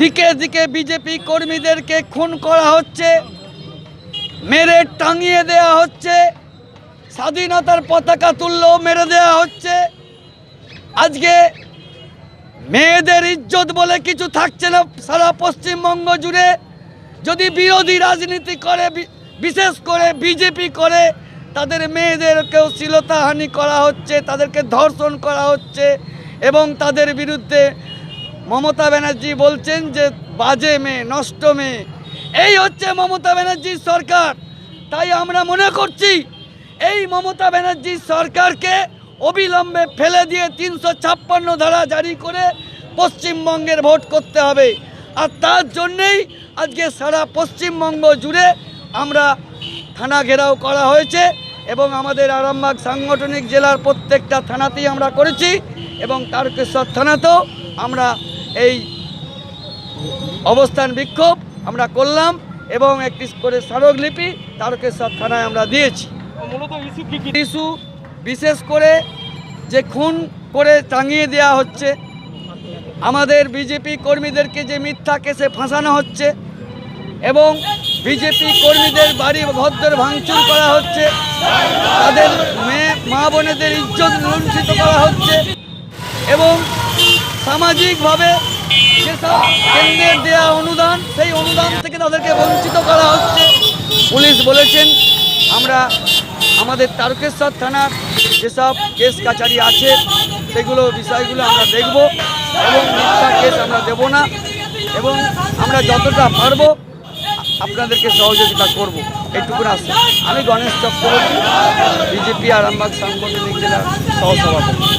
দিকে দিকে বিজেপি কর্মীদেরকে খুন করা হচ্ছে, মেরে টাঙিয়ে দেয়া হচ্ছে, স্বাধীনতার পতাকা তুললেও মেরে দেয়া হচ্ছে। আজকে মেয়েদের ইজ্জত বলে কিছু থাকছে না সারা পশ্চিমবঙ্গ জুড়ে। যদি বিরোধী রাজনীতি করে বিশেষ করে বিজেপি করে, তাদের মেয়েদেরকেও শ্লীলতাহানি করা হচ্ছে, তাদেরকে ধর্ষণ করা হচ্ছে এবং তাদের বিরুদ্ধে মমতা ব্যানার্জি বলছেন যে বাজে মেয়ে, নষ্ট মেয়ে। এই হচ্ছে মমতা ব্যানার্জির সরকার। তাই আমরা মনে করছি, এই মমতা ব্যানার্জির সরকারকে অবিলম্বে ফেলে দিয়ে তিনশো ছাপ্পান্ন ধারা জারি করে পশ্চিমবঙ্গের ভোট করতে হবে। আর তার জন্যেই আজকে সারা পশ্চিমবঙ্গ জুড়ে আমরা থানা ঘেরাও করা হয়েছে এবং আমাদের আরামবাগ সাংগঠনিক জেলার প্রত্যেকটা থানাতেই আমরা করেছি এবং তারকেশ্বর থানাতেও আমরা এই অবস্থান বিক্ষোভ আমরা করলাম এবং একটি করে স্মারকলিপি তারকেশ্বর থানায় আমরা দিয়েছি। মূলত ইস্যু কি কি? ইস্যু বিশেষ করে যে খুন করে টাঙিয়ে দেওয়া হচ্ছে আমাদের বিজেপি কর্মীদেরকে যে মিথ্যা কেসে ফাঁসানো হচ্ছে এবং বিজেপি কর্মীদের বাড়ি ভদ্রের ভাঙচুর করা হচ্ছে তাদের মেয়ে মা বোনেদের ইজ্জত লুণ্ঠিত করা হচ্ছে এবং সামাজিকভাবে যেসব কেন্দ্রের দেওয়া অনুদান, সেই অনুদান থেকে তাদেরকে বঞ্চিত করা হচ্ছে। পুলিশ বলেছেন, আমরা আমাদের তারকেশ্বর থানার যেসব কেস কাচারি আছে, সেগুলো বিষয়গুলো আমরা দেখব এবং মিথ্যা কেস আমরা দেব না এবং আমরা যতটা পারব আপনাদেরকে সহযোগিতা করব। এইটুকু আসছে আমি গণেশ চক্রবর্তী, বিজেপি আরামবাগ সাংগঠনিক জেলার সহসভাপতি।